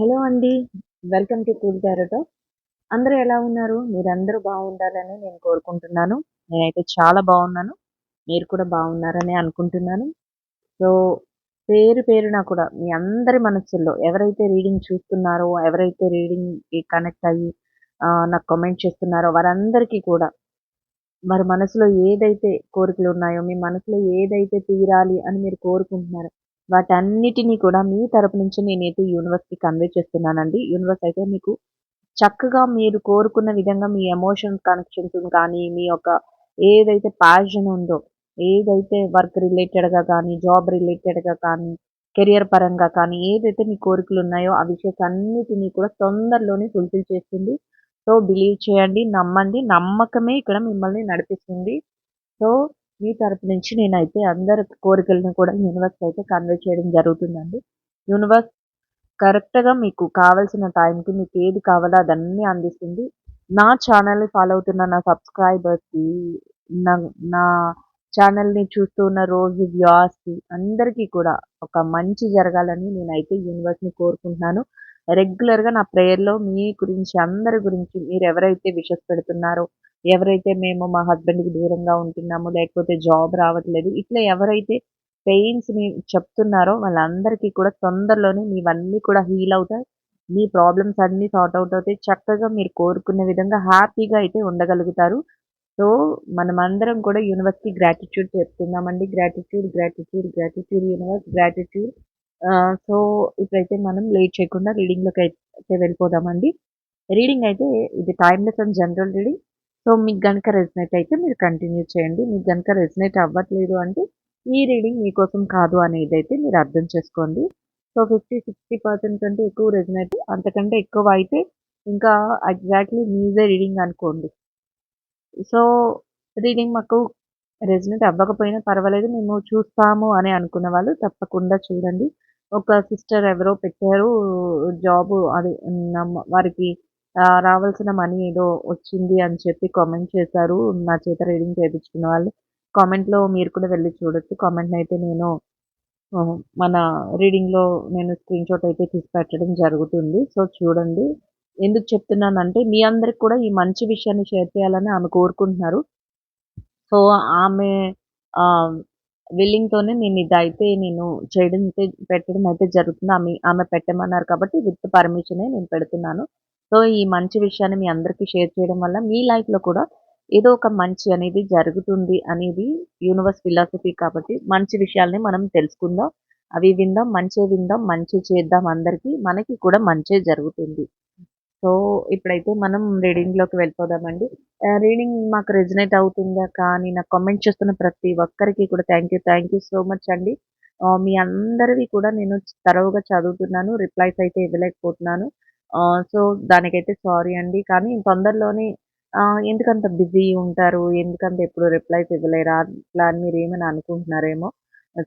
Hello అండి. Welcome to cool టారోటో. అందరూ ఎలా ఉన్నారు? మీరందరూ బాగుండాలని నేను కోరుకుంటున్నాను. నేనైతే చాలా బాగున్నాను. మీరు కూడా బాగున్నారని అనుకుంటున్నాను. సో, పేరు పేరున కూడా మీ అందరి మనసుల్లో ఎవరైతే రీడింగ్ చూస్తున్నారో, ఎవరైతే రీడింగ్‌కి కనెక్ట్ అయ్యి నాకు కామెంట్ చేస్తున్నారో వారందరికీ కూడా మరి మనసులో ఏదైతే కోరికలు ఉన్నాయో మీ మనసులో ఏదైతే తీరాలి అని మీరు కోరుకుంటున్నారో, వాటన్నిటిని కూడా మీ తరపు నుంచి నేనైతే యూనివర్స్‌కి కన్వే చేస్తున్నానండి. యూనివర్స్ అయితే మీకు చక్కగా మీరు కోరుకున్న విధంగా మీ ఎమోషన్ కనెక్షన్స్ కానీ, మీ యొక్క ఏదైతే ప్యాషన్ ఉందో, ఏదైతే వర్క్ రిలేటెడ్‌గా కానీ, జాబ్ రిలేటెడ్‌గా కానీ, కెరియర్ పరంగా కానీ, ఏదైతే మీ కోరికలు ఉన్నాయో ఆ విషయస్ అన్నిటినీ కూడా తొందరలోనే ఫుల్‌ఫిల్ చేస్తుంది. సో, బిలీవ్ చేయండి, నమ్మండి. నమ్మకమే ఇక్కడ మిమ్మల్ని నడిపిస్తుంది. సో, మీ తరపు నుంచి నేనైతే అందరి కోరికలను కూడా యూనివర్స్‌కి అయితే కన్వే చేయడం జరుగుతుందండి. యూనివర్స్ కరెక్ట్‌గా మీకు కావాల్సిన టైంకి మీకు ఏది కావాలో అదన్నీ అందిస్తుంది. నా ఛానల్ని ఫాలో అవుతున్న నా సబ్స్క్రైబర్స్‌కి, నా నా ఛానల్ని చూస్తూ ఉన్న రోజు వ్యూవర్స్‌కి అందరికీ కూడా ఒక మంచి జరగాలని నేనైతే యూనివర్స్‌ని కోరుకుంటున్నాను. రెగ్యులర్‌గా నా ప్రేయర్‌లో మీ గురించి, అందరి గురించి మీరు ఎవరైతే విషస్ పెడుతున్నారో, ఎవరైతే మేము మా హస్బెండ్‌కి దూరంగా ఉంటున్నాము, లేకపోతే జాబ్ రావట్లేదు, ఇట్లా ఎవరైతే పెయిన్స్‌ని చెప్తున్నారో వాళ్ళందరికీ కూడా తొందరలోనే మీవన్నీ కూడా హీల్ అవుతాయి. మీ ప్రాబ్లమ్స్ అన్నీ సార్ట్ అవుట్ అవుతాయి. చక్కగా మీరు కోరుకున్న విధంగా హ్యాపీగా అయితే ఉండగలుగుతారు. సో, మనమందరం కూడా యూనివర్స్‌కి gratitude చెప్తున్నామండి. Gratitude, gratitude, gratitude universe, gratitude. Ah, so, ఇప్పుడైతే మనం లేట్ చేయకుండా రీడింగ్‌లోకి అయితే వెళ్ళిపోదామండి. రీడింగ్ అయితే ఇది timeless and general reading. So, మీకు గనుక రెజినేట్ అయితే మీరు కంటిన్యూ చేయండి. మీకు గనుక రెజినేట్ అవ్వట్లేదు అంటే ఈ రీడింగ్ మీకోసం కాదు అనేది అయితే మీరు అర్థం చేసుకోండి. సో, 50, 60% కంటే ఎక్కువ రెజినేట్ అంతకంటే ఎక్కువ అయితే ఇంకా ఎగ్జాక్ట్‌లీ మీదే రీడింగ్ అనుకోండి. సో, రీడింగ్ మాకు రెజినేట్ అవ్వకపోయినా పర్వాలేదు. మేము చూస్తాము అని అనుకున్న వాళ్ళు తప్పకుండా చూడండి. ఒక సిస్టర్ ఎవరో పెట్టారు జాబ్ అది వారికి ఆహ్, రావాల్సిన మనీ ఏదో వచ్చింది అని చెప్పి కామెంట్ చేశారు. నా చేత రీడింగ్ చేయించుకున్న వాళ్ళు. కామెంట్‌లో మీరు కూడా వెళ్ళి చూడొచ్చు. కామెంట్‌నైతే నేను ఆహ్, మన రీడింగ్‌లో నేను స్క్రీన్‌షాట్ అయితే తీసి పెట్టడం జరుగుతుంది. సో, చూడండి. ఎందుకు చెప్తున్నానంటే మీ అందరికి కూడా ఈ మంచి విషయాన్ని షేర్ చేయాలని ఆమె కోరుకుంటున్నారు. సో, ఆమె ఆహ్, విల్లింగ్‌తోనే నేను ఇదైతే నేను చేయడం అయితే పెట్టడం అయితే జరుగుతుంది. ఆమె ఆమె పెట్టమన్నారు కాబట్టి విత్ పర్మిషనే నేను పెడుతున్నాను. సో, ఈ మంచి విషయాన్ని మీ అందరికీ షేర్ చేయడం వల్ల మీ లైఫ్‌లో కూడా ఏదో ఒక మంచి అనేది జరుగుతుంది అనేది యూనివర్స్ ఫిలాసఫీ కాబట్టి మంచి విషయాల్ని మనం తెలుసుకుందాం. అవి విందాం, మంచి విందాం, మంచి చేద్దాం అందరికీ. మనకి కూడా మంచి జరుగుతుంది. సో, ఇప్పుడైతే మనం రీడింగ్‌లోకి వెళ్ళిపోదామండి. రీడింగ్ మాకు రెజినేట్ అవుతుందా కానీ నాకు కామెంట్ చేస్తున్న ప్రతి ఒక్కరికి కూడా thank you, thank you so much అండి. మీ అందరివి కూడా నేను తరవుగా చదువుతున్నాను. రిప్లైస్ అయితే ఇవ్వలేకపోతున్నాను. సో, దానికైతే సారీ అండి. కానీ తొందరలోనే ఆహ్, ఎందుకంత బిజీ ఉంటారు, ఎందుకంత ఎప్పుడు రిప్లైస్ ఇవ్వలేరా అట్లా అని మీరేమైనా అనుకుంటున్నారేమో.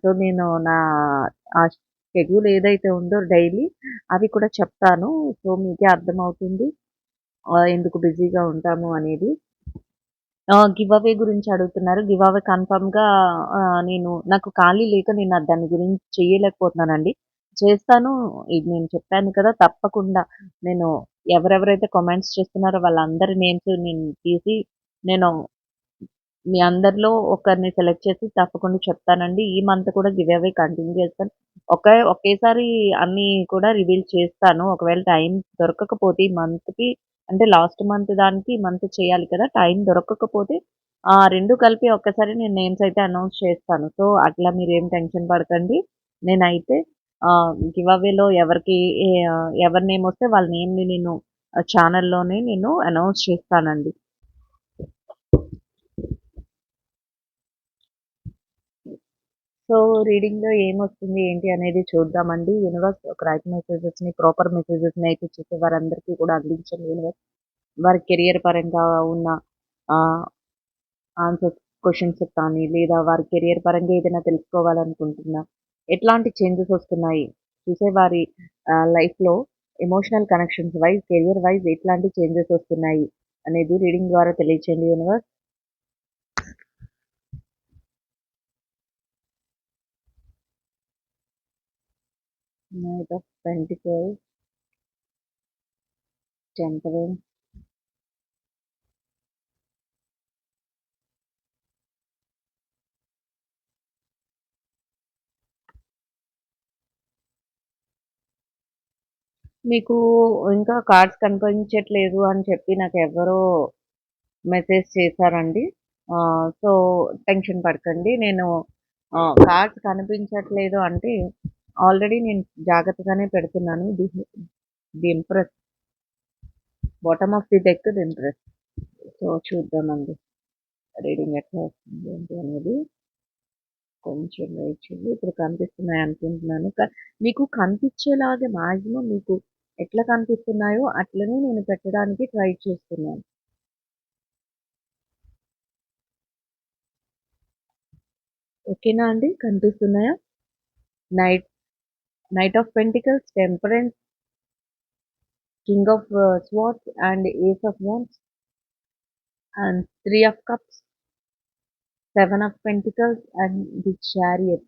సో, నేను నా ఆ షెడ్యూల్ ఏదైతే ఉందో డైలీ అవి కూడా చెప్తాను. సో, మీకే అర్థమవుతుంది. ఆహ్, ఎందుకు బిజీగా ఉంటాము అనేది. గివ్ అవే గురించి అడుగుతున్నారు. గివ్ అవే కన్ఫర్మ్‌గా ఆహ్, నేను నాకు ఖాళీ లేక నేను దాని గురించి చేయలేకపోతున్నానండి. చేస్తాను. ఇది నేను చెప్పాను కదా! తప్పకుండా నేను ఎవరెవరైతే కామెంట్స్ చేస్తున్నారో వాళ్ళందరి నేమ్స్ నేను తీసి నేను మీ అందరిలో ఒకరిని సెలెక్ట్ చేసి తప్పకుండా చెప్తానండి. ఈ మంత్ కూడా గివ్ అవే కంటిన్యూ చేస్తాను. ఒకే ఒకేసారి అన్నీ కూడా రివీల్ చేస్తాను. ఒకవేళ టైం దొరకకపోతే ఈ మంత్‌కి అంటే లాస్ట్ మంత్ దానికి ఈ మంత్ చేయాలి కదా! టైం దొరకకపోతే ఆ 2 కలిపి ఒక్కసారి నేను నేమ్స్ అయితే అనౌన్స్ చేస్తాను. సో, అట్లా మీరేం టెన్షన్ పడకండి. నేనైతే గివ్ అవేలో ఎవరికి ఎవరి నేమ్ వస్తే వాళ్ళ నేమ్‌ని నేను ఛానల్లోనే నేను అనౌన్స్ చేస్తానండి. సో, రీడింగ్‌లో ఏమొస్తుంది ఏంటి అనేది చూద్దామండి. యూనివర్స్ ఒక రైట్ మెసేజెస్‌ని, ప్రాపర్ మెసేజెస్‌ని అయితే చెప్పే వారందరికీ కూడా అందించండి యూనివర్స్. వారి కెరియర్ పరంగా ఉన్న ఆన్సర్స్ క్వశ్చన్స్ కానీ లేదా వారి కెరియర్ పరంగా ఏదైనా తెలుసుకోవాలనుకుంటున్నా, ఎట్లాంటి చేంజెస్ వస్తున్నాయి, చూసే వారి లైఫ్‌లో emotional connections wise career wise ఎట్లాంటి చేంజెస్ వస్తున్నాయి అనేది రీడింగ్ ద్వారా తెలియచేయండి universe. Knight of pentacles. Temperance మీకు ఇంకా కార్డ్స్ కనిపించట్లేదు అని చెప్పి నాకు ఎవరో మెసేజ్ చేశారండి. సో, టెన్షన్ పడకండి. నేను కార్డ్స్ కనిపించట్లేదు అంటే ఆల్రెడీ నేను జాగ్రత్తగానే పెడుతున్నాను. The the empress. Bottom of the deck the empress. So, చూద్దామండి. రీడింగ్ ఎట్లా వస్తుంది ఏంటి అనేది. కొంచెం వేచింది ఇప్పుడు కనిపిస్తున్నాయి అనుకుంటున్నాను. మీకు కనిపించేలాగే మాక్సిమం మీకు ఎట్లా కనిపిస్తున్నాయో అట్లనే నేను పెట్టడానికి ట్రై చేస్తున్నాను. ఓకేనా అండి? కనిపిస్తున్నాయా? Knight knight of pentacles, temperance king of swords and ace of wands and three of cups, seven of pentacles and the chariot.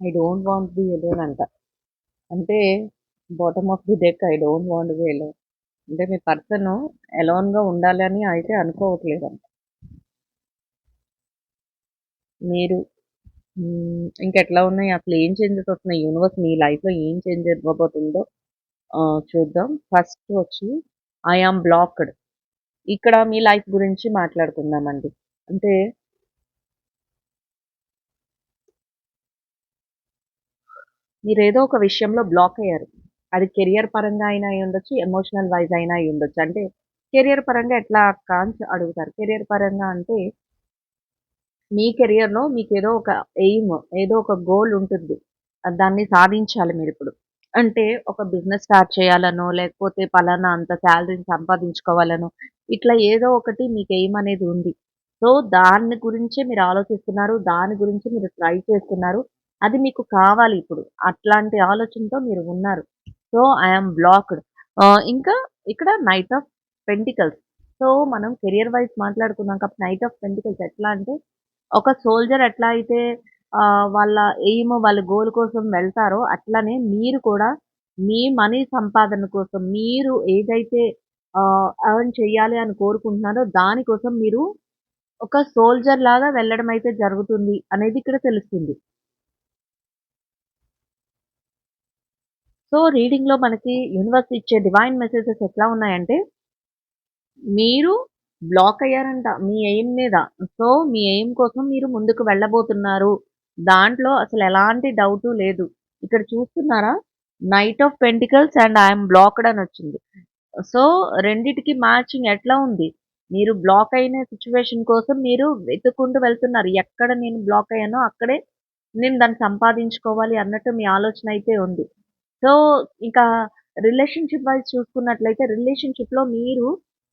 I don't want be alone అంట. అంటే bottom of the deck I don't want be alone. అంటే మీ person ఎలోన్‌గా ఉండాలని అయితే అనుకోవట్లేదంట. మీరు ఇంకెట్లా ఉన్నాయి? అసలు ఏం చేంజెస్ వస్తున్నాయి? యూనివర్స్ మీ లైఫ్‌లో ఏం చేంజ్ ఇవ్వబోతుందో చూద్దాం. ఫస్ట్ వచ్చి ఐ బ్లాక్డ్. ఇక్కడ మీ లైఫ్ గురించి మాట్లాడుకుందామండి. అంటే మీరు ఏదో ఒక విషయంలో బ్లాక్ అయ్యారు. అది కెరియర్ పరంగా అయినా అయి ఉండొచ్చు ఎమోషనల్ వైజ్ అయినా ఉండొచ్చు అంటే కెరియర్ పరంగా ఎట్లా కాన్స్ అడుగుతారు. కెరియర్ పరంగా అంటే మీ కెరియర్‌లో మీకు ఏదో ఒక ఎయిమ్, ఏదో ఒక గోల్ ఉంటుంది. దాన్ని సాధించాలి మీరు ఇప్పుడు అంటే ఒక బిజినెస్ స్టార్ట్ చేయాలనో, లేకపోతే పలానా అంత సాలరీని సంపాదించుకోవాలనో, ఇట్లా ఏదో ఒకటి మీకు ఎయిమ్ అనేది ఉంది. సో, దాని గురించే మీరు ఆలోచిస్తున్నారు. దాని గురించి మీరు ట్రై చేస్తున్నారు. అది మీకు కావాలి ఇప్పుడు. అట్లాంటి ఆలోచనతో మీరు ఉన్నారు. So, I blocked. ఇంకా ఇక్కడ నైట్ ఆఫ్ పెంటికల్స్. సో, మనం కెరియర్ వైస్ మాట్లాడుకున్నాం కాబట్టి నైట్ ఆఫ్ పెంటికల్స్ ఎట్లా అంటే ఒక సోల్జర్ ఎట్లా అయితే వాళ్ళ ఎయిమ్, వాళ్ళ గోల్ కోసం వెళ్తారో అట్లనే మీరు కూడా మీ మనీ సంపాదన కోసం మీరు ఏదైతే ఎర్న్ చేయాలి అని కోరుకుంటున్నారో దానికోసం మీరు ఒక సోల్జర్ లాగా వెళ్ళడం అయితే జరుగుతుంది అనేది ఇక్కడ తెలుస్తుంది. సో, రీడింగ్‌లో మనకి యూనివర్స్ ఇచ్చే డివైన్ మెసేజెస్ ఎట్లా ఉన్నాయంటే మీరు బ్లాక్ అయ్యారంట మీ ఎయిమ్ మీద. సో, మీ ఎయిమ్ కోసం మీరు ముందుకు వెళ్ళబోతున్నారు. దాంట్లో అసలు ఎలాంటి డౌటు లేదు. ఇక్కడ చూస్తున్నారా? Knight of pentacles and I am blocked అనొచ్చింది. So, రెండిటికి మ్యాచింగ్ ఎట్లా ఉంది? మీరు బ్లాక్ అయిన సిట్యుయేషన్ కోసం మీరు వెతుక్కుంటూ వెళ్తున్నారు. ఎక్కడ నేను బ్లాక్ అయ్యానో అక్కడే నేను దాన్ని సంపాదించుకోవాలి అన్నట్టు మీ ఆలోచన అయితే ఉంది. సో, ఇంకా రిలేషన్‌షిప్ వైస్ చూసుకున్నట్లయితే రిలేషన్‌షిప్‌లో మీరు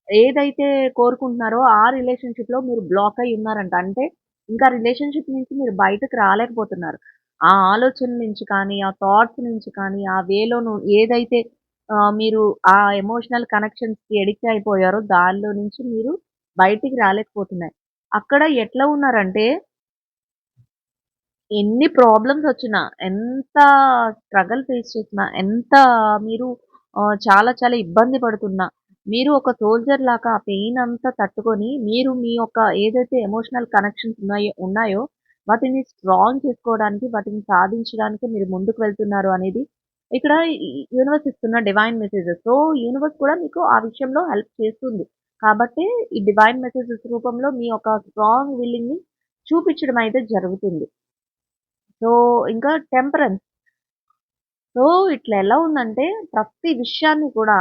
ఏదైతే కోరుకుంటున్నారో ఆ రిలేషన్‌షిప్‌లో మీరు బ్లాక్ అయ్యి ఉన్నారంట. అంటే ఇంకా రిలేషన్‌షిప్ నుంచి మీరు బయటకు రాలేకపోతున్నారు. ఆ ఆలోచన నుంచి కానీ, ఆ థాట్స్ నుంచి కానీ, ఆ వేలోను ఏదైతే ఆహ్, మీరు ఆ ఎమోషనల్ కనెక్షన్స్‌కి అడిక్ట్ అయిపోయారో దానిలో నుంచి మీరు బయటికి రాలేకపోతున్నారు. అక్కడ ఎట్లా ఉన్నారంటే ఎన్ని ప్రాబ్లమ్స్ వచ్చినా, ఎంత స్ట్రగల్ ఫేస్ చేసినా, ఎంత మీరు ఆహ్, చాలా చాలా ఇబ్బంది పడుతున్నా, మీరు ఒక సోల్జర్ లాగా ఆ పెయిన్ అంతా తట్టుకొని, మీరు మీ యొక్క ఏదైతే ఎమోషనల్ కనెక్షన్స్ ఉన్నాయో ఉన్నాయో వాటిని స్ట్రాంగ్ చేసుకోవడానికి, వాటిని సాధించడానికి మీరు ముందుకు వెళ్తున్నారు అనేది ఇక్కడ ఈ యూనివర్స్ ఇస్తున్న డివైన్ మెసేజెస్. సో, యూనివర్స్ కూడా మీకు ఆ విషయంలో హెల్ప్ చేస్తుంది. కాబట్టే ఈ డివైన్ మెసేజెస్ రూపంలో మీ యొక్క స్ట్రాంగ్ విల్లింగ్‌ని చూపించడం అయితే జరుగుతుంది. సో, ఇంకా టెంపరెన్స్. సో, ఇట్లా ఎలా ఉందంటే ప్రతి విషయాన్ని కూడా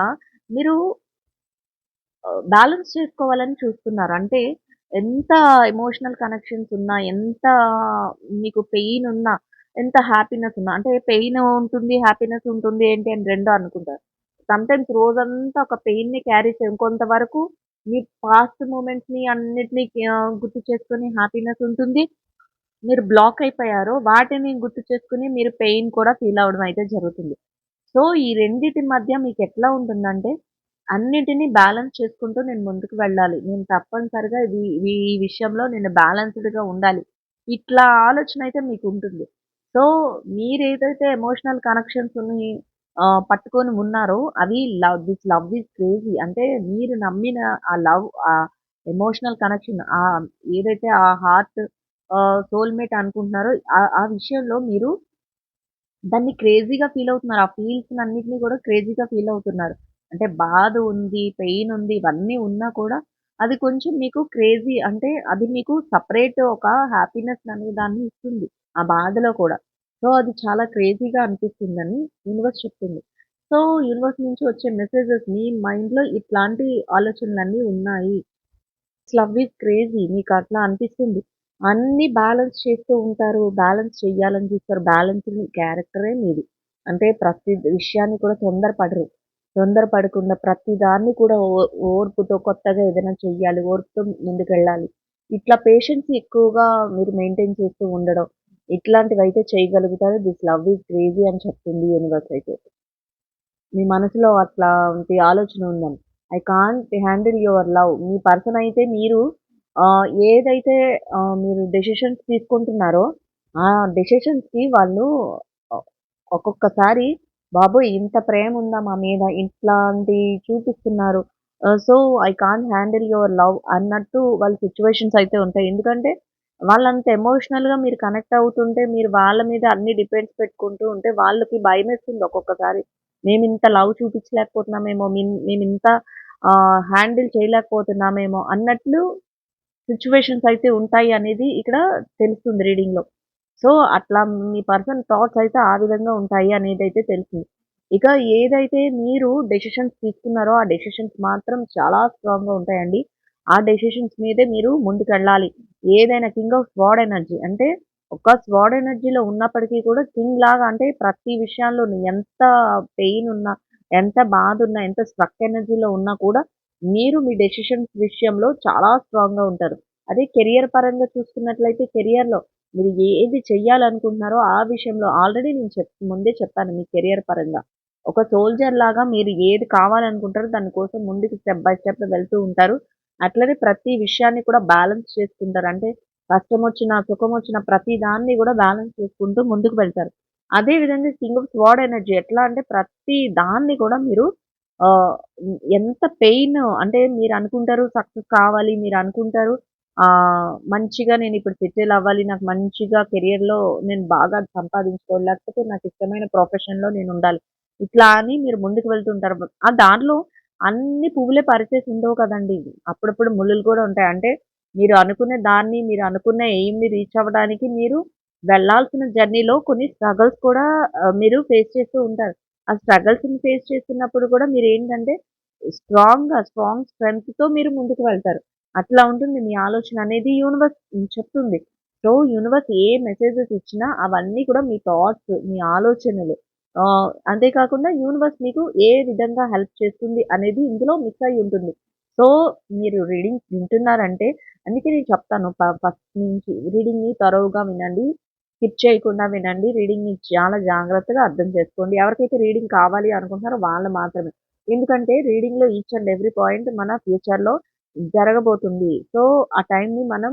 మీరు బ్యాలెన్స్ చేసుకోవాలని చూస్తున్నారు. అంటే ఎంత ఎమోషనల్ కనెక్షన్స్ ఉన్నా, ఎంత మీకు పెయిన్ ఉన్నా, ఎంత హ్యాపీనెస్ ఉన్నా అంటే పెయిన్ ఉంటుంది, హ్యాపీనెస్ ఉంటుంది ఏంటి అని రెండో అనుకుంటారు. సమ్‌టైమ్స్ రోజంతా ఒక పెయిన్‌ని క్యారీ చేయం. కొంతవరకు మీ పాస్ట్ మూమెంట్స్‌ని అన్నిటినీ గుర్తు చేసుకొని హ్యాపీనెస్ ఉంటుంది. మీరు బ్లాక్ అయిపోయారో వాటిని గుర్తు చేసుకుని మీరు పెయిన్ కూడా ఫీల్ అవ్వడం అయితే జరుగుతుంది. సో, ఈ రెండిటి మధ్య మీకు ఎట్లా ఉంటుందంటే, అన్నిటిని బ్యాలెన్స్ చేసుకుంటూ నేను ముందుకు వెళ్ళాలి. నేను తప్పనిసరిగా ఇది ఈ విషయంలో నేను బ్యాలెన్స్‌డ్‌గా ఉండాలి. ఇట్లా ఆలోచన అయితే మీకు ఉంటుంది సో, మీరు ఏదైతే ఎమోషనల్ కనెక్షన్స్‌ని పట్టుకొని ఉన్నారో అవి love this love is crazy అంటే మీరు నమ్మిన ఆ లవ్ ఆ ఎమోషనల్ కనెక్షన్ ఆ ఏదైతే ఆ హార్ట్ సోల్‌మేట్ అనుకుంటున్నారో ఆ ఆ విషయంలో మీరు దాన్ని క్రేజీగా ఫీల్ అవుతున్నారు. ఆ ఫీల్స్‌నన్నిటిని కూడా క్రేజీగా ఫీల్ అవుతున్నారు. అంటే బాధ ఉంది, పెయిన్ ఉంది, ఇవన్నీ ఉన్నా కూడా అది కొంచెం మీకు క్రేజీ అంటే అది మీకు సెపరేట్ ఒక హ్యాపీనెస్ అనే దాన్ని ఇస్తుంది. ఆ బాధలో కూడా. సో, అది చాలా క్రేజీగా అనిపిస్తుందని యూనివర్స్ చెప్తుంది. సో, యూనివర్స్ నుంచి వచ్చే మెసేజెస్ మీ మైండ్‌లో ఇట్లాంటి ఆలోచనలన్నీ ఉన్నాయి. లవ్ ఈజ్ క్రేజీ మీకట్లా అనిపిస్తుంది. అన్నీ బ్యాలెన్స్ చేస్తూ ఉంటారు. బ్యాలెన్స్ చెయ్యాలని చూస్తారు. బ్యాలెన్స్‌డ్ క్యారెక్టరే మీది. అంటే ప్రతి విషయాన్ని కూడా తొందరపడరు. తొందరపడకుండా ప్రతిదాన్ని కూడా ఓ ఓర్పుతో కొత్తగా ఏదైనా చెయ్యాలి. ఓర్పుతో ముందుకెళ్ళాలి. ఇట్లా పేషెన్స్ ఎక్కువగా మీరు మెయింటైన్ చేస్తూ ఉండడం. ఇట్లాంటివైతే చేయగలుగుతారు. దిస్ లవ్ ఈజ్ క్రేజీ అని చెప్తుంది యూనివర్స్ అయితే. మీ మనసులో అట్లాంటి ఆలోచన ఉందని. I can't handle your love. Me person అయితే మీరు ఆహ్, ఏదైతే ఆహ్, మీరు డెసిషన్స్ తీసుకుంటున్నారో, ఆ డెసిషన్స్‌కి వాళ్ళు ఆహ్, ఒక్కొక్కసారి బాబోయ్! ఇంత ప్రేమ ఉందా మా మీద ఇట్లాంటివి చూపిస్తున్నారు. ఆహ్, so, I can't handle your love అన్నట్టు వాళ్ళ సిట్యుయేషన్స్ అయితే ఉంటాయి. ఎందుకంటే వాళ్ళంత ఎమోషనల్‌గా మీరు కనెక్ట్ అవుతుంటే మీరు వాళ్ళ మీద అన్ని డిపెండ్స్ పెట్టుకుంటూ ఉంటే వాళ్ళకి భయమేస్తుంది ఒక్కొక్కసారి. మేమింత లవ్ చూపించలేకపోతున్నామేమో, మేం మేమింత ఆహ్, హ్యాండిల్ చేయలేకపోతున్నామేమో అన్నట్లు సిచ్యువేషన్స్ అయితే ఉంటాయి అనేది ఇక్కడ తెలుస్తుంది రీడింగ్‌లో. సో, అట్లా మీ పర్సన్ థాట్స్ అయితే ఆ విధంగా ఉంటాయి అనేది అయితే తెలుస్తుంది ఇక ఏదైతే మీరు డెసిషన్స్ తీసుకున్నారో ఆ డెసిషన్స్ మాత్రం చాలా స్ట్రాంగ్‌గా ఉంటాయండి. ఆ డెసిషన్స్ మీదే మీరు ముందుకెళ్ళాలి. ఏదైనా కింగ్ ఆఫ్ స్వార్డ్ ఎనర్జీ అంటే ఒక స్వార్డ్ ఎనర్జీలో ఉన్నప్పటికీ కూడా కింగ్ లాగా అంటే ప్రతి విషయాల్లో ఎంత పెయిన్ ఉన్నా, ఎంత బాధ ఉన్నా, ఎంత స్ట్రక్ ఎనర్జీలో ఉన్నా కూడా మీరు మీ డెసిషన్స్ విషయంలో చాలా స్ట్రాంగ్‌గా ఉంటారు. అదే కెరియర్ పరంగా చూసుకున్నట్లయితే కెరియర్‌లో మీరు ఏది చేయాలనుకుంటున్నారో ఆ విషయంలో ఆల్రెడీ నేను చెప్ ముందే చెప్పాను మీ కెరియర్ పరంగా. ఒక సోల్జర్ లాగా మీరు ఏది కావాలనుకుంటారో దాని కోసం ముందుకు స్టెప్ బై స్టెప్ వెళ్తూ ఉంటారు. అట్లనే ప్రతి విషయాన్ని కూడా బ్యాలెన్స్ చేసుకుంటారు. అంటే కష్టమొచ్చినా, సుఖమొచ్చినా ప్రతి దాన్ని కూడా బ్యాలెన్స్ చేసుకుంటూ ముందుకు వెళ్తారు. అదే విధంగా కింగ్ ఆఫ్ స్వార్డ్ ఎనర్జీ ఎట్లా అంటే ప్రతి దాన్ని కూడా మీరు ఆహ్, ఎంత పెయిన్ అంటే మీరు అనుకుంటారు సక్సెస్ కావాలి. మీరు అనుకుంటారు ఆహ్, మంచిగా నేనిప్పుడు సెటిల్ అవ్వాలి. నాకు మంచిగా కెరియర్‌లో నేను బాగా సంపాదించుకోవాలి. లేకపోతే నాకిష్టమైన ప్రొఫెషన్‌లో నేనుండాలి. ఇట్లా అని మీరు ముందుకు వెళ్తుంటారు. ఆ దారిలో అన్ని పువ్వులే పరిచేసి ఉండవు కదండీ! అప్పుడప్పుడు ముల్లులు కూడా ఉంటాయి. అంటే మీరు అనుకునే దాన్ని, మీరు అనుకున్న ఎయిమ్‌ని రీచ్ అవ్వడానికి మీరు వెళ్ళాల్సిన జర్నీలో కొన్ని స్ట్రగల్స్ కూడా ఆహ్, మీరు ఫేస్ చేస్తూ ఉంటారు. ఆ స్ట్రగల్స్‌ని ఫేస్ చేస్తున్నప్పుడు కూడా మీరు ఏంటంటే స్ట్రాంగ్‌గా స్ట్రాంగ్ స్ట్రెంగ్త్‌తో మీరు ముందుకు వెళ్తారు. అట్లా ఉంటుంది మీ ఆలోచన అనేది యూనివర్స్ చెప్తుంది. సో, యూనివర్స్ ఏ మెసేజెస్ ఇచ్చినా అవన్నీ కూడా మీ థాట్స్, మీ ఆలోచనలు. అంతేకాకుండా యూనివర్స్ మీకు ఏ విధంగా హెల్ప్ చేస్తుంది అనేది ఇందులో మిక్స్ అయి ఉంటుంది. సో, మీరు రీడింగ్ వింటున్నారంటే అందుకే నేను చెప్తాను ఫస్ట్ నుంచి రీడింగ్‌ని తరువుగా వినండి. స్కిప్ చేయకుండా వినండి. రీడింగ్‌ని చాలా జాగ్రత్తగా అర్థం చేసుకోండి. ఎవరికైతే రీడింగ్ కావాలి అనుకుంటున్నారో వాళ్ళు మాత్రమే. ఎందుకంటే రీడింగ్‌లో ఈచ్ అండ్ ఎవ్రీ పాయింట్ మన ఫ్యూచర్‌లో జరగబోతుంది. సో, ఆ టైంని మనం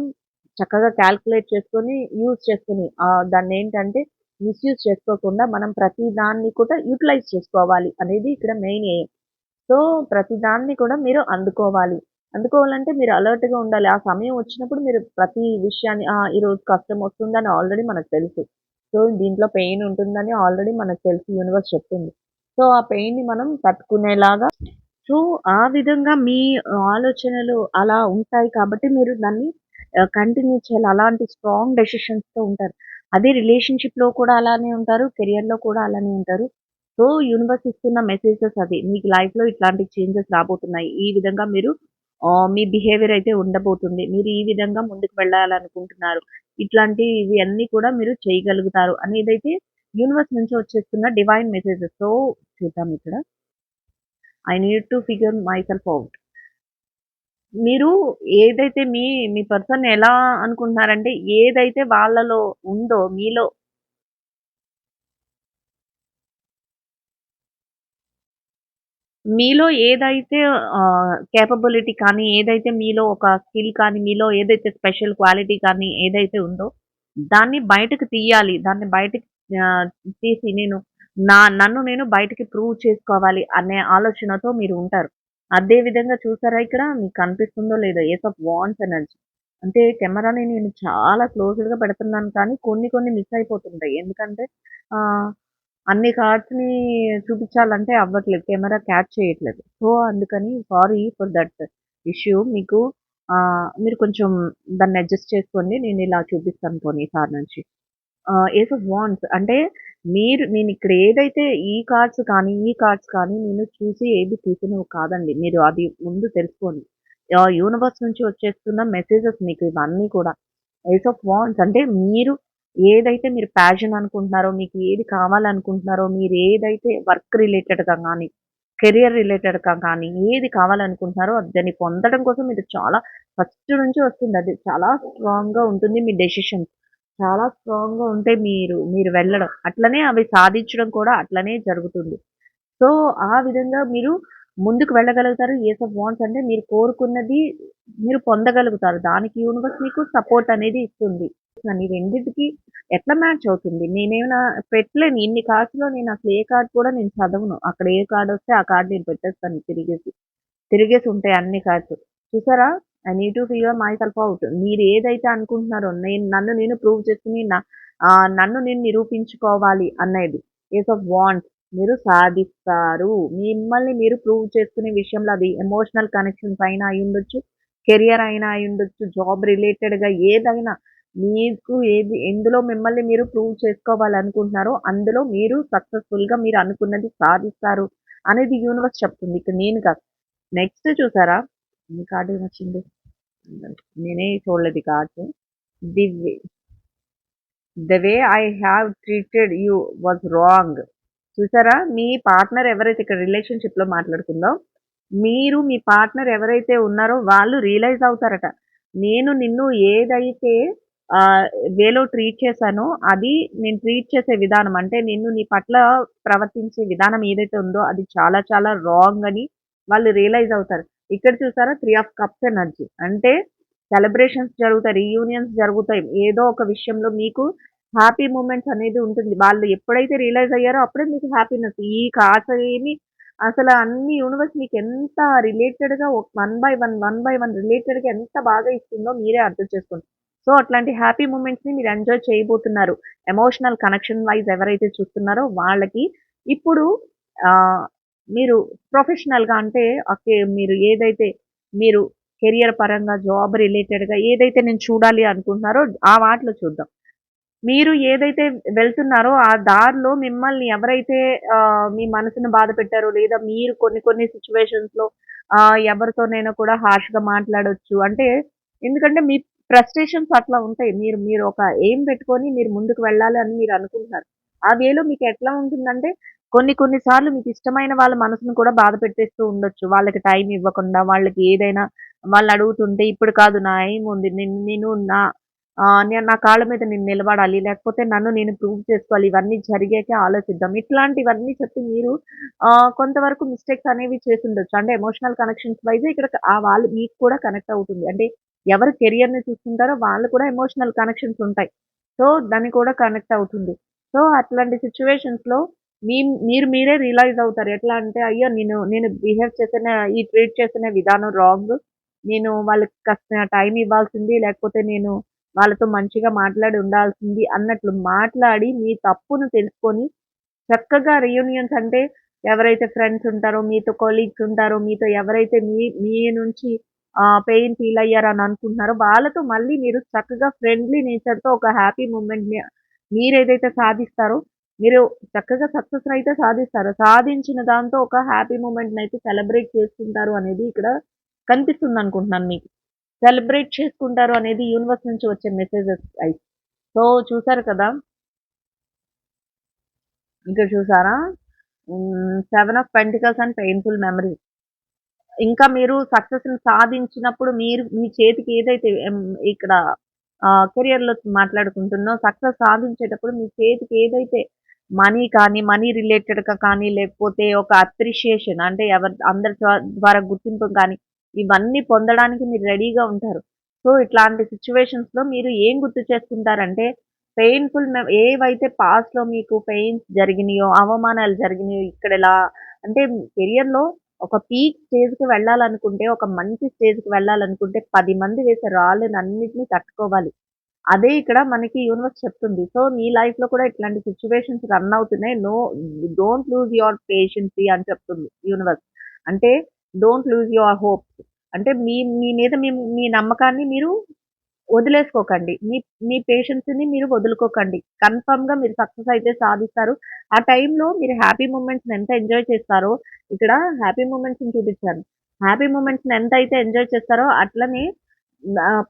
చక్కగా క్యాల్కులేట్ చేసుకొని, యూజ్ చేసుకొని దాన్ని ఏంటంటే మిస్‌యూజ్ చేసుకోకుండా మనం ప్రతి దాన్ని కూడా యుటిలైజ్ చేసుకోవాలి అనేది ఇక్కడ మెయిన్ ఎయిమ్. సో, ప్రతి దాన్ని కూడా మీరు అందుకోవాలి. అందుకోవాలంటే మీరు అలర్ట్‌గా ఉండాలి. ఆ సమయం వచ్చినప్పుడు మీరు ప్రతి విషయాన్ని ఆ! ఈరోజు కష్టం వస్తుందని ఆల్రెడీ మనకు తెలుసు. సో, దీంట్లో పెయిన్ ఉంటుందని ఆల్రెడీ మనకు తెలుసు యూనివర్స్ చెప్తుంది. సో, ఆ పెయిన్‌ని మనం తట్టుకునేలాగా సో, ఆ విధంగా మీ ఆలోచనలు అలా ఉంటాయి కాబట్టి మీరు దాన్ని ఆహ్, కంటిన్యూ చేయాలి. అలాంటి స్ట్రాంగ్ డెసిషన్స్‌తో ఉంటారు. అదే రిలేషన్‌షిప్‌లో కూడా అలానే ఉంటారు. కెరియర్‌లో కూడా అలానే ఉంటారు. సో, యూనివర్స్ ఇస్తున్న మెసేజెస్ అవి. మీకు లైఫ్‌లో ఇట్లాంటి చేంజెస్ రాబోతున్నాయి. ఈ విధంగా మీరు మీ బిహేవియర్ అయితే ఉండబోతుంది. మీరు ఈ విధంగా ముందుకు వెళ్ళాలనుకుంటున్నారు. ఇట్లాంటివి అన్నీ కూడా మీరు చేయగలుగుతారు అనేదైతే యూనివర్స్ నుంచి వచ్చేస్తున్న డివైన్ మెసేజెస్. సో, చూద్దాం ఇక్కడ. I need to figure myself out మీరు ఏదైతే మీ మీ పర్సన్ ఎలా అనుకుంటున్నారంటే ఏదైతే వాళ్ళలో ఉందో మీలో మీలో ఏదైతే కేపబిలిటీ కానీ, ఏదైతే మీలో ఒక స్కిల్ కానీ, మీలో ఏదైతే స్పెషల్ క్వాలిటీ కానీ ఏదైతే ఉందో, దాన్ని బయటకు తీయాలి. దాన్ని బయటకి తీసి నేను నా నన్ను నేను బయటికి ప్రూవ్ చేసుకోవాలి అనే ఆలోచనతో మీరు ఉంటారు. అదే విధంగా చూసారా ఇక్కడ మీకు కనిపిస్తుందో లేదో ఏస్ ఆఫ్ వాన్స్ ఎనర్జీ. అంటే కెమెరాని నేను చాలా క్లోజ్డ్‌గా పెడుతున్నాను కానీ కొన్ని కొన్ని మిస్ అయిపోతుంటాయి. ఎందుకంటే అన్ని కార్డ్స్‌ని చూపించాలంటే అవ్వట్లేదు. కెమెరా క్యాచ్ చేయట్లేదు. సో, అందుకని సారీ ఫర్ దట్ ఇష్యూ. మీకు మీరు కొంచెం దాన్ని అడ్జస్ట్ చేసుకోండి. నేను ఇలా చూపిస్తాను పోనీ ఈసారి నుంచి. ఏస్ ఆఫ్ వాన్స్ అంటే మీరు నేను ఇక్కడ ఏదైతే ఈ కార్డ్స్ కానీ, ఈ కార్డ్స్ కానీ నేను చూసి ఏది తీసినవి కాదండి. మీరు అది ముందు తెలుసుకోండి. యూనివర్స్ నుంచి వచ్చేస్తున్న మెసేజెస్ మీకు ఇవన్నీ కూడా. ఏస్ ఆఫ్ వాన్స్ అంటే మీరు ఏదైతే మీరు ప్యాషన్ అనుకుంటున్నారో, మీకు ఏది కావాలనుకుంటున్నారో, మీరు ఏదైతే వర్క్ రిలేటెడ్‌గా కానీ కెరియర్ రిలేటెడ్‌గా కానీ, ఏది కావాలనుకుంటున్నారో దాన్ని పొందడం కోసం మీరు చాలా ఫస్ట్ నుంచి వస్తుంది అది. చాలా స్ట్రాంగ్‌గా ఉంటుంది మీ డెసిషన్స్. చాలా స్ట్రాంగ్‌గా ఉంటే మీరు మీరు వెళ్ళడం. అట్లనే అవి సాధించడం కూడా అట్లనే జరుగుతుంది. సో, ఆ విధంగా మీరు ముందుకు వెళ్ళగలుగుతారు. ఏస్ ఆఫ్ వాన్స్ అంటే మీరు కోరుకున్నది మీరు పొందగలుగుతారు. దానికి యూనివర్స్ మీకు సపోర్ట్ అనేది ఇస్తుంది. ఈ రెండింటికి ఎట్లా మ్యాచ్ అవుతుంది? నేనేమైనా పెట్టలేను. ఇన్ని కార్డ్స్‌లో నేను అసలు ఏ కార్డ్ కూడా నేను చదవను. అక్కడ ఏ కార్డ్ వస్తే ఆ కార్డ్ నేను పెట్టేస్తాను తిరిగేసి. తిరిగేసి ఉంటాయి అన్ని కార్డ్స్. చూసారా? I need to figure myself out మీరు ఏదైతే అనుకుంటున్నారో నేను నన్ను నేను ప్రూవ్ చేసుకుని నన్ను నేను నిరూపించుకోవాలి అనేది. ఏస్ ఆఫ్ వాంట్ మీరు సాధిస్తారు. మిమ్మల్ని మీరు ప్రూవ్ చేసుకునే విషయంలో అది ఎమోషనల్ కనెక్షన్స్ అయినా అయ్యుండొచ్చు, కెరియర్ అయినా అయి ఉండొచ్చు జాబ్ రిలేటెడ్‌గా ఏదైనా మీకు ఏది ఎందులో మిమ్మల్ని మీరు ప్రూవ్ చేసుకోవాలనుకుంటున్నారో అందులో మీరు సక్సెస్‌ఫుల్‌గా మీరు అనుకున్నది సాధిస్తారు అనేది యూనివర్స్ చెప్తుంది. ఇక నేను కాదు. నెక్స్ట్ చూసారా? ఈ కార్డ్ ఏమొచ్చింది? నేనే చూడలేదు ఈ cards. The way the way I have treated you was wrong. చూసారా? మీ పార్ట్నర్ ఎవరైతే ఇక్కడ రిలేషన్‌షిప్‌లో మాట్లాడుకుందో మీరు మీ పార్ట్నర్ ఎవరైతే ఉన్నారో వాళ్ళు రియలైజ్ అవుతారట. నేను నిన్ను ఏదైతే వేలో ట్రీట్ చేశానో అది నేను ట్రీట్ చేసే విధానం అంటే నిన్ను నీ పట్ల ప్రవర్తించే విధానం ఏదైతే ఉందో అది చాలా చాలా రాంగ్ అని వాళ్ళు రియలైజ్ అవుతారు. ఇక్కడ చూసారా? Three of cups energy. అంటే సెలబ్రేషన్స్ జరుగుతాయి. రీయూనియన్స్ జరుగుతాయి. ఏదో ఒక విషయంలో మీకు హ్యాపీ మూమెంట్స్ అనేది ఉంటుంది. వాళ్ళు ఎప్పుడైతే రియలైజ్ అయ్యారో అప్పుడే మీకు హ్యాపీనెస్. ఈ కాస ఏమి అసలు అన్ని యూనివర్స్ మీకు ఎంత రిలేటెడ్‌గా one by one, one by one రిలేటెడ్‌గా ఎంత బాగా ఇస్తుందో మీరే అర్థం చేసుకోండి. సో, అట్లాంటి హ్యాపీ మూమెంట్స్‌ని మీరు ఎంజాయ్ చేయబోతున్నారు. ఎమోషనల్ కనెక్షన్ వైజ్ ఎవరైతే చూస్తున్నారో వాళ్ళకి ఇప్పుడు మీరు ప్రొఫెషనల్‌గా అంటే ఓకే. మీరు ఏదైతే మీరు కెరియర్ పరంగా జాబ్ రిలేటెడ్‌గా ఏదైతే నేను చూడాలి అనుకుంటున్నారో ఆ వాటిలో చూద్దాం. మీరు ఏదైతే వెళ్తున్నారో ఆ దారిలో మిమ్మల్ని ఎవరైతే మీ మనసును బాధ పెట్టారో లేదా మీరు కొన్ని కొన్ని సిచ్యువేషన్స్లో ఎవరితోనైనా కూడా హార్ష్‌గా మాట్లాడవచ్చు అంటే ఎందుకంటే మీ ఫ్రస్ట్రేషన్స్ అట్లా ఉంటాయి. మీరు మీరు ఒక ఏం పెట్టుకొని మీరు ముందుకు వెళ్ళాలి అని మీరు అనుకుంటున్నారు. ఆ వేలో మీకు ఎట్లా ఉంటుందంటే కొన్ని కొన్ని సార్లు మీకు ఇష్టమైన వాళ్ళ మనసును కూడా బాధ పెట్టేస్తూ ఉండొచ్చు. వాళ్ళకి టైం ఇవ్వకుండా వాళ్ళకి ఏదైనా వాళ్ళు అడుగుతుంటే ఇప్పుడు కాదు నా ఏం ఉంది. నేను నా నేను నా కాళ్ళ మీద నేను నిలబడాలి. లేకపోతే నన్ను నేను ప్రూవ్ చేసుకోవాలి. ఇవన్నీ జరిగాకే ఆలోచిద్దాం. ఇట్లాంటివన్నీ చెప్పి మీరు కొంతవరకు మిస్టేక్స్ అనేవి చేసి ఉండొచ్చు అంటే ఎమోషనల్ కనెక్షన్స్ వైజ్ ఇక్కడ ఆ వాళ్ళు మీకు కూడా కనెక్ట్ అవుతుంది. అంటే ఎవరు కెరియర్‌ని చూసుకుంటారో వాళ్ళు కూడా ఎమోషనల్ కనెక్షన్స్ ఉంటాయి. సో, దాన్ని కూడా కనెక్ట్ అవుతుంది. సో, అట్లాంటి సిచ్యువేషన్స్లో మీ మీరు మీరే రియలైజ్ అవుతారు. ఎట్లా అంటే అయ్యో! నేను నేను బిహేవ్ చేసిన ఈ ట్రీట్ చేసిన విధానం రాంగ్. నేను వాళ్ళకి కాస్త టైం ఇవ్వాల్సింది. లేకపోతే నేను వాళ్ళతో మంచిగా మాట్లాడి ఉండాల్సింది అన్నట్లు మాట్లాడి మీ తప్పును తెలుసుకొని చక్కగా రియూనియన్స్ అంటే ఎవరైతే ఫ్రెండ్స్ ఉంటారో, మీతో కొలీగ్స్ ఉంటారో, మీతో ఎవరైతే మీ మీ నుంచి పెయిన్ ఫీల్ అయ్యారని అనుకుంటున్నారో వాళ్ళతో మళ్ళీ మీరు చక్కగా ఫ్రెండ్లీ నేచర్‌తో ఒక హ్యాపీ మూమెంట్‌ని మీరేదైతే సాధిస్తారో మీరు చక్కగా సక్సెస్ అయితే సాధిస్తారు. సాధించిన దాంతో ఒక హ్యాపీ మూమెంట్ని అయితే సెలబ్రేట్ చేసుకుంటారు అనేది ఇక్కడ కనిపిస్తుంది అనుకుంటున్నాను మీకు. సెలబ్రేట్ చేసుకుంటారు అనేది యూనివర్స్ నుంచి వచ్చే మెసేజెస్ అయితే సో చూసారు కదా? ఇక్కడ చూసారా? Seven of pentacles and painful memories ఇంకా మీరు సక్సెస్ సాధించినప్పుడు మీరు మీ చేతికి ఏదైతే ఇక్కడ కెరియర్లో మాట్లాడుకుంటున్నో సక్సెస్ సాధించేటప్పుడు మీ చేతికి ఏదైతే మనీ కానీ మనీ రిలేటెడ్గా కానీ లేకపోతే ఒక అప్రిషియేషన్ అంటే ఎవరి అందరి ద్వారా గుర్తింపు కానీ ఇవన్నీ పొందడానికి మీరు రెడీగా ఉంటారు. సో ఇట్లాంటి సిచ్యువేషన్స్లో మీరు ఏం గుర్తు చేసుకుంటారంటే పెయిన్ఫుల్ ఏవైతే పాస్ట్లో మీకు పెయిన్స్ జరిగినాయో అవమానాలు జరిగినాయో ఇక్కడ ఎలా అంటే కెరియర్లో ఒక పీక్ స్టేజ్కి వెళ్ళాలనుకుంటే ఒక మంచి స్టేజ్కి వెళ్ళాలనుకుంటే పది మంది వేసే రాళ్ళని అన్నిటినీ తట్టుకోవాలి. అదే ఇక్కడ మనకి యూనివర్స్ చెప్తుంది. సో మీ లైఫ్లో కూడా ఇట్లాంటి సిచ్యువేషన్స్ రన్ అవుతున్నాయి. No don't lose your patience అని చెప్తుంది యూనివర్స్ అంటే డోంట్ లూజ్ యువర్ హోప్స్ అంటే మీ మీ మీద మీ మీ నమ్మకాన్ని మీరు వదిలేసుకోకండి. మీ మీ పేషెన్స్ని మీరు వదులుకోకండి. కన్ఫర్మ్గా మీరు సక్సెస్ అయితే సాధిస్తారు. ఆ టైంలో మీరు హ్యాపీ మూమెంట్స్ని ఎంత ఎంజాయ్ చేస్తారో ఇక్కడ హ్యాపీ మూమెంట్స్ని చూపించాను. హ్యాపీ మూమెంట్స్ని ఎంత అయితే ఎంజాయ్ చేస్తారో అట్లనే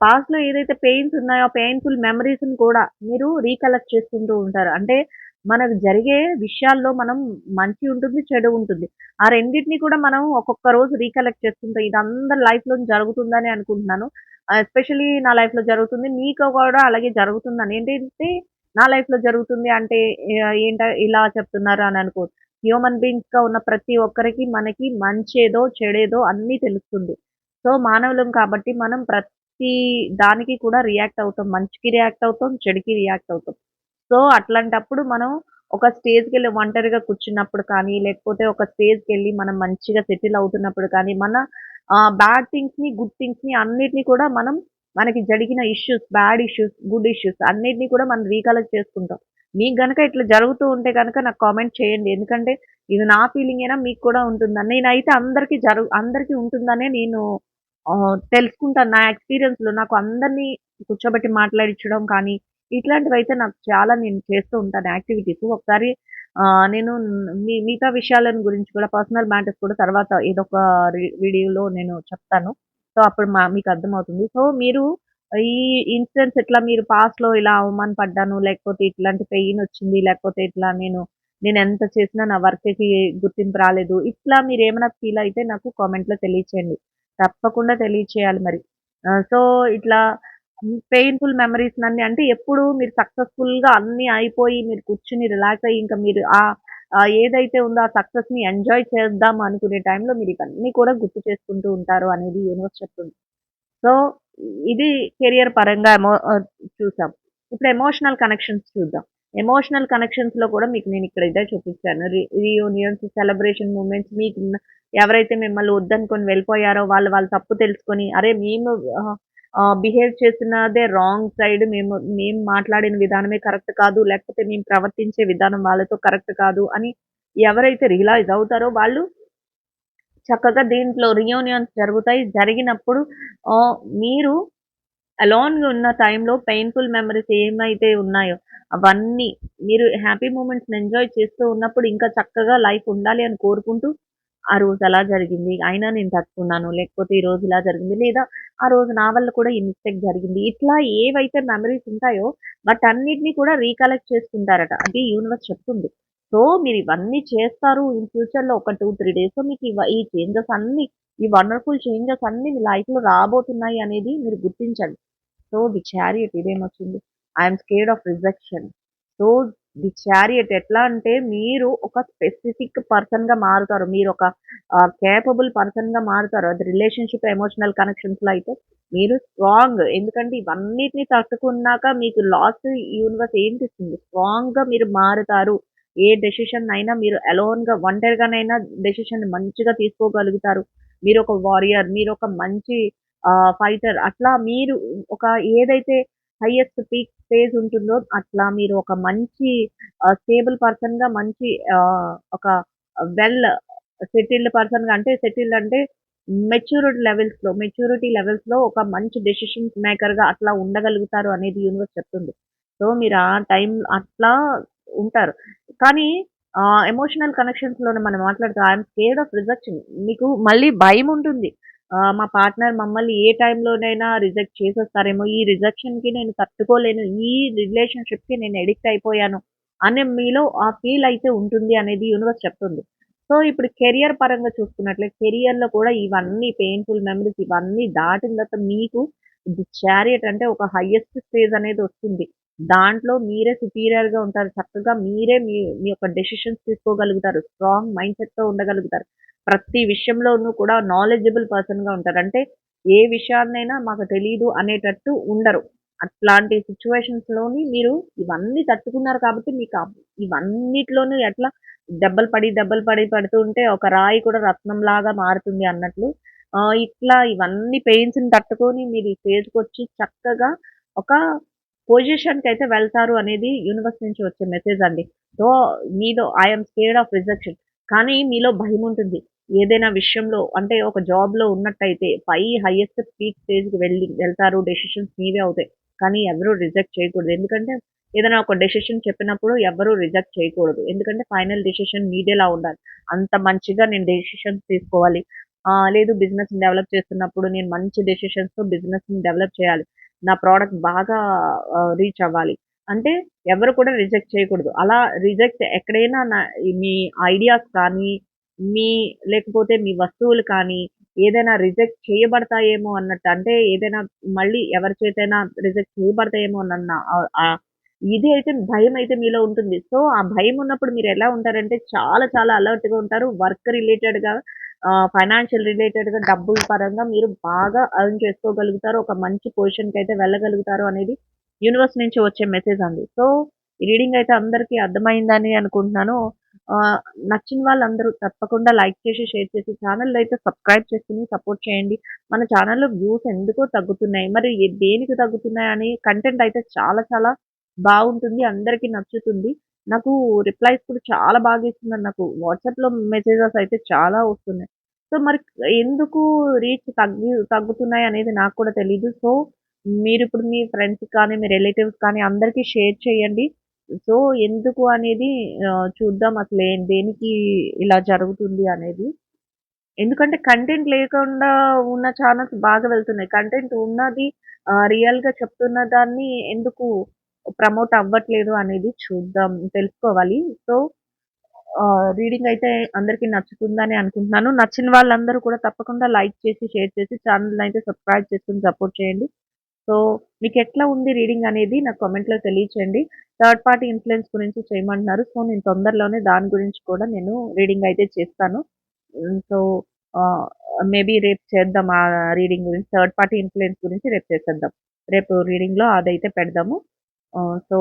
పాస్ట్లో ఏదైతే పెయిన్స్ ఉన్నాయో పెయిన్ఫుల్ మెమరీస్ని కూడా మీరు రీకలెక్ట్ చేసుకుంటూ ఉంటారు. అంటే మనకు జరిగే విషయాల్లో మనం మంచి ఉంటుంది చెడు ఉంటుంది. ఆ రెండింటిని కూడా మనం ఒక్కొక్క రోజు రీకలెక్ట్ చేసుకుంటాం. ఇది అందరి లైఫ్లో జరుగుతుందని అనుకుంటున్నాను. ఎస్పెషలీ నా లైఫ్లో జరుగుతుంది. నీకు కూడా అలాగే జరుగుతుందని. ఏంటంటే నా లైఫ్లో జరుగుతుంది అంటే ఏంట ఇలా చెప్తున్నారు అని అనుకో హ్యూమన్ బీయింగ్స్గా ఉన్న ప్రతి ఒక్కరికి మనకి మంచేదో చెడేదో అన్నీ తెలుస్తుంది. సో మానవులం కాబట్టి మనం ప్రతి దానికి కూడా రియాక్ట్ అవుతాం. మంచికి రియాక్ట్ అవుతాం చెడుకి రియాక్ట్ అవుతాం. సో అట్లాంటప్పుడు మనం ఒక స్టేజ్కి వెళ్ళి ఒంటరిగా కూర్చున్నప్పుడు కానీ లేకపోతే ఒక స్టేజ్కి వెళ్ళి మనం మంచిగా సెటిల్ అవుతున్నప్పుడు కానీ మన బ్యాడ్ థింగ్స్ని గుడ్ థింగ్స్ని అన్నిటిని కూడా మనం మనకి జరిగిన issues bad issues good issues అన్నిటినీ కూడా మనం రీకలెక్ట్ చేసుకుంటాం. మీకు కనుక ఇట్లా జరుగుతూ ఉంటే కనుక నాకు కామెంట్ చేయండి. ఎందుకంటే ఇది నా ఫీలింగ్ అయినా మీకు కూడా ఉంటుందని నేనైతే అందరికీ జరుగు అందరికీ ఉంటుందనే నేను తెలుసుకుంటాను. నా ఎక్స్పీరియన్స్లో నాకు అందరినీ కూర్చోబెట్టి మాట్లాడించడం కానీ ఇట్లాంటివి అయితే నాకు చాలా నేను చేస్తూ ఉంటాను యాక్టివిటీస్. ఒకసారి నేను మీ మిగతా విషయాలను గురించి కూడా పర్సనల్ మ్యాటర్స్ కూడా తర్వాత ఏదో ఒక వీడియోలో నేను చెప్తాను. సో అప్పుడు మా మీకు అర్థమవుతుంది. సో మీరు ఈ ఇన్సిడెంట్స్ ఇట్లా మీరు పాస్ట్లో ఇలా అవమాన పడ్డాను లేకపోతే ఇట్లాంటి పెయిన్ వచ్చింది లేకపోతే ఇట్లా నేను నేను ఎంత చేసినా నా వర్క్కి గుర్తింపు రాలేదు ఇట్లా మీరు ఏమైనా ఫీల్ అయితే నాకు కామెంట్లో తెలియచేయండి. తప్పకుండా తెలియచేయాలి మరి. సో ఇట్లా పెయిన్ఫుల్ మెమరీస్ అన్ని అంటే ఎప్పుడు మీరు సక్సెస్ఫుల్గా అన్ని అయిపోయి మీరు కూర్చుని రిలాక్స్ అయ్యి ఇంకా మీరు ఆ ఏదైతే ఉందో ఆ సక్సెస్ని ఎంజాయ్ చేద్దాం అనుకునే టైంలో మీరు ఇవన్నీ కూడా గుర్తు చేసుకుంటూ ఉంటారు అనేది యూనివర్స్ చెప్తుంది. సో ఇది కెరియర్ పరంగా ఎమో చూసాం. ఇప్పుడు ఎమోషనల్ కనెక్షన్స్ చూద్దాం. ఎమోషనల్ కనెక్షన్స్లో కూడా మీకు నేను ఇక్కడ ఇదే చూపించాను రీయూనియన్స్ సెలబ్రేషన్ మూమెంట్స్ మీకు ఎవరైతే మిమ్మల్ని వద్దనుకొని వెళ్ళిపోయారో వాళ్ళు వాళ్ళు తప్పు తెలుసుకొని అరే మేము బిహేవ్ చేసినదే రాంగ్ సైడ్ మేము మేము మాట్లాడిన విధానమే కరెక్ట్ కాదు లేకపోతే మేము ప్రవర్తించే విధానం వాళ్ళతో కరెక్ట్ కాదు అని ఎవరైతే రియలైజ్ అవుతారో వాళ్ళు చక్కగా దీంట్లో రియూనియన్స్ జరుగుతాయి. జరిగినప్పుడు మీరు alone ఉన్న టైంలో పెయిన్ఫుల్ మెమరీస్ ఏమైతే ఉన్నాయో అవన్నీ మీరు హ్యాపీ మూమెంట్స్ని ఎంజాయ్ చేస్తూ ఉన్నప్పుడు ఇంకా చక్కగా లైఫ్ ఉండాలి అని కోరుకుంటూ ఆ రోజు అలా జరిగింది అయినా నేను తట్టుకున్నాను లేకపోతే ఈ రోజు ఇలా జరిగింది లేదా ఆ రోజు నా వల్ల కూడా ఈ మిస్టేక్ జరిగింది. ఇట్లా ఏవైతే మెమరీస్ ఉంటాయో వాటన్నిటిని కూడా రీకలెక్ట్ చేసుకుంటారట. అది యూనివర్స్ చెప్తుంది. సో మీరు ఇవన్నీ చేస్తారు ఇన్ ఫ్యూచర్లో ఒక టూ త్రీ డేస్ మీకు ఇవ- ఈ చేంజెస్ అన్ని ఈ వండర్ఫుల్ చేంజెస్ అన్ని మీ లైఫ్లో రాబోతున్నాయి అనేది మీరు గుర్తించండి. So the chariot ఇదేమొచ్చింది I'm scared of rejection so the chariot ఎట్లా అంటే మీరు ఒక స్పెసిఫిక్ పర్సన్గా మారుతారు. మీరు ఒక కేపబుల్ పర్సన్గా మారుతారు. అది రిలేషన్షిప్ ఎమోషనల్ కనెక్షన్స్లో అయితే మీరు స్ట్రాంగ్ ఎందుకంటే ఇవన్నిటిని తట్టుకున్నాక మీకు లాస్ట్ యూనివర్స్ ఏంటి ఇస్తుంది స్ట్రాంగ్గా మీరు మారుతారు. ఏ డెసిషన్ అయినా మీరు అలోన్గా ఒంటరిగానైనా డెసిషన్ మంచిగా తీసుకోగలుగుతారు. మీరు ఒక వారియర్ మీరు ఒక మంచి ఫైటర్ అట్లా మీరు ఒక ఏదైతే హైయెస్ట్ పీక్ స్టేజ్ ఉంటుందో అట్లా మీరు ఒక మంచి స్టేబుల్ పర్సన్గా మంచి ఒక వెల్ సెటిల్డ్ పర్సన్గా అంటే సెటిల్డ్ అంటే మెచ్యూరిటీ లెవెల్స్లో మెచ్యూరిటీ లెవెల్స్లో ఒక మంచి డెసిషన్ మేకర్గా అట్లా ఉండగలుగుతారు అనేది యూనివర్స్ చెప్తుంది. సో మీరు ఆ టైం అట్లా ఉంటారు. కానీ ఎమోషనల్ కనెక్షన్స్లోనే మనం మాట్లాడుతూ ఐఎమ్ స్కేర్డ్ ఆఫ్ రిజెక్షన్ మీకు మళ్ళీ భయం ఉంటుంది. ఆహ్, మా పార్ట్నర్ మమ్మల్ని ఏ టైంలోనైనా రిజెక్ట్ చేసేస్తారేమో, ఈ రిజెక్షన్‌కి నేను తట్టుకోలేను, ఈ రిలేషన్‌షిప్‌కి నేను అడిక్ట్ అయిపోయాను అనే మీలో ఆ ఫీల్ అయితే ఉంటుంది అనేది యూనివర్స్ చెప్తుంది. సో, ఇప్పుడు కెరియర్ పరంగా చూసుకున్నట్లయితే కెరియర్‌లో కూడా ఇవన్నీ పెయిన్‌ఫుల్ మెమరీస్ ఇవన్నీ దాటిన తర్వాత మీకు ది చారియట్ అంటే ఒక హైయెస్ట్ స్టేజ్ అనేది వస్తుంది. దాంట్లో మీరే సుపీరియర్‌గా ఉంటారు. చక్కగా మీరే మీ మీ యొక్క డెసిషన్స్ తీసుకోగలుగుతారు. స్ట్రాంగ్ మైండ్‌సెట్‌తో ఉండగలుగుతారు. ప్రతి విషయంలోనూ కూడా నాలెడ్జబుల్ పర్సన్‌గా ఉంటారు. అంటే ఏ విషయాన్నైనా మాకు తెలియదు అనేటట్టు ఉండరు. అట్లాంటి సిచ్యువేషన్స్లోని మీరు ఇవన్నీ తట్టుకున్నారు కాబట్టి మీకు ఇవన్నిట్లోనూ ఎట్లా దెబ్బలు పడి, దెబ్బలు పడి పడుతుంటే ఒక రాయి కూడా రత్నంలాగా మారుతుంది అన్నట్లు ఇట్లా ఇవన్నీ పెయిన్స్‌ని తట్టుకొని మీరు ఈ స్టేజ్‌కొచ్చి చక్కగా ఒక పొజిషన్కి అయితే వెళ్తారు అనేది యూనివర్స్ నుంచి వచ్చే మెసేజ్ అండి. సో, మీలో I am scared of rejection కానీ మీలో భయం ఉంటుంది ఏదైనా విషయంలో అంటే ఒక జాబ్‌లో ఉన్నట్టయితే పై హైయెస్ట్ పీక్ స్టేజ్‌కి వెళ్ళి వెళ్తారు. డెసిషన్స్ మీవే అవుతాయి. కానీ ఎవరు రిజెక్ట్ చేయకూడదు. ఎందుకంటే ఏదైనా ఒక డెసిషన్ చెప్పినప్పుడు ఎవరు రిజెక్ట్ చేయకూడదు. ఎందుకంటే ఫైనల్ డెసిషన్ మీదేలా ఉండాలి. అంత మంచిగా నేను డెసిషన్స్ తీసుకోవాలి. ఆహ్, లేదు బిజినెస్‌ని డెవలప్ చేస్తున్నప్పుడు నేను మంచి డెసిషన్స్‌తో బిజినెస్‌ని డెవలప్ చేయాలి. నా ప్రొడక్ట్ బాగా ఆహ్, రీచ్ అవ్వాలి. అంటే ఎవరు కూడా రిజెక్ట్ చేయకూడదు. అలా రిజెక్ట్ ఎక్కడైనా నా మీ ఐడియాస్ కానీ, మీ లేకపోతే మీ వస్తువులు కానీ ఏదైనా రిజెక్ట్ చేయబడతాయేమో అన్నట్టు అంటే ఏదైనా మళ్ళీ ఎవరి చేతైనా రిజెక్ట్ చేయబడతాయేమో అన్న ఇది అయితే ఇది అయితే మీలో ఉంటుంది. సో, ఆ భయం ఉన్నప్పుడు మీరు ఎలా ఉంటారంటే చాలా చాలా అలర్ట్‌గా ఉంటారు. వర్క్ రిలేటెడ్‌గా ఆహ్, ఫైనాన్షియల్ రిలేటెడ్‌గా డబ్బుల పరంగా మీరు బాగా ఎర్న్ చేసుకోగలుగుతారు. ఒక మంచి పొజిషన్‌కైతే వెళ్ళగలుగుతారు అనేది యూనివర్స్ నుంచి వచ్చే మెసేజ్ అండి. సో, ఈ రీడింగ్ అయితే అందరికీ అర్థమైందని అనుకుంటున్నాను. నచ్చిన వాళ్ళందరూ తప్పకుండా లైక్ చేసి, షేర్ చేసి ఛానల్ అయితే సబ్స్క్రైబ్ చేసుకొని సపోర్ట్ చేయండి. మన ఛానల్లో వ్యూస్ ఎందుకో తగ్గుతున్నాయి. మరి దేనికి తగ్గుతున్నాయని కంటెంట్ అయితే చాలా చాలా బాగుంటుంది. అందరికీ నచ్చుతుంది. నాకు రిప్లైస్ కూడా చాలా బాగా ఇస్తున్నారు. నాకు వాట్సాప్‌లో మెసేజెస్ అయితే చాలా వస్తున్నాయి. సో, మరి ఎందుకు రీచ్ తగ్గి తగ్గుతున్నాయి అనేది నాకు కూడా తెలీదు. సో, మీరు ఇప్పుడు మీ ఫ్రెండ్స్ కానీ, మీ రిలేటివ్స్ కానీ అందరికీ షేర్ చేయండి. సో, ఎందుకు అనేది ఆహ్, చూద్దాం అసలు ఏ దేనికి ఇలా జరుగుతుంది అనేది. ఎందుకంటే కంటెంట్ లేకుండా ఉన్న ఛానల్స్ బాగా వెళ్తున్నాయి. కంటెంట్ ఉన్నది ఆహ్, రియల్‌గా చెప్తున్న దాన్ని ఎందుకు ప్రమోట్ అవ్వట్లేదు అనేది చూద్దాం. తెలుసుకోవాలి. సో, ఆహ్, రీడింగ్ అయితే అందరికీ నచ్చుతుందని అనుకుంటున్నాను. నచ్చిన వాళ్ళందరూ కూడా తప్పకుండా లైక్ చేసి, షేర్ చేసి ఛానెల్‌నైతే సబ్స్క్రైబ్ చేసుకొని సపోర్ట్ చేయండి. సో, మీకు ఎట్లా ఉంది రీడింగ్ అనేది నాకు కామెంట్‌లో తెలియచేయండి. థర్డ్ పార్టీ ఇన్‌ఫ్లుయెన్స్ గురించి చేయమంటున్నారు. సో, నేను తొందరలోనే దాని గురించి కూడా నేను రీడింగ్ అయితే చేస్తాను. సో, మేబీ రేపు చేద్దాం ఆ రీడింగ్ గురించి. థర్డ్ పార్టీ ఇన్‌ఫ్లుయెన్స్ గురించి రేపు చేసేద్దాం. రేపు రీడింగ్‌లో అదైతే పెడదాము. సో,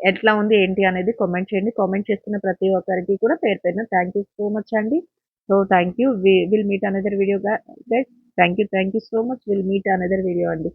ఎట్లా ఉంది ఏంటి అనేది కామెంట్ చేయండి. కామెంట్ చేస్తున్న ప్రతి ఒక్కరికి కూడా పేరు పేరున థ్యాంక్ యూ సో మచ్ అండి. So, thank you. We will meet another video thank guys. You. Thank you so much. Will meet another video అండి.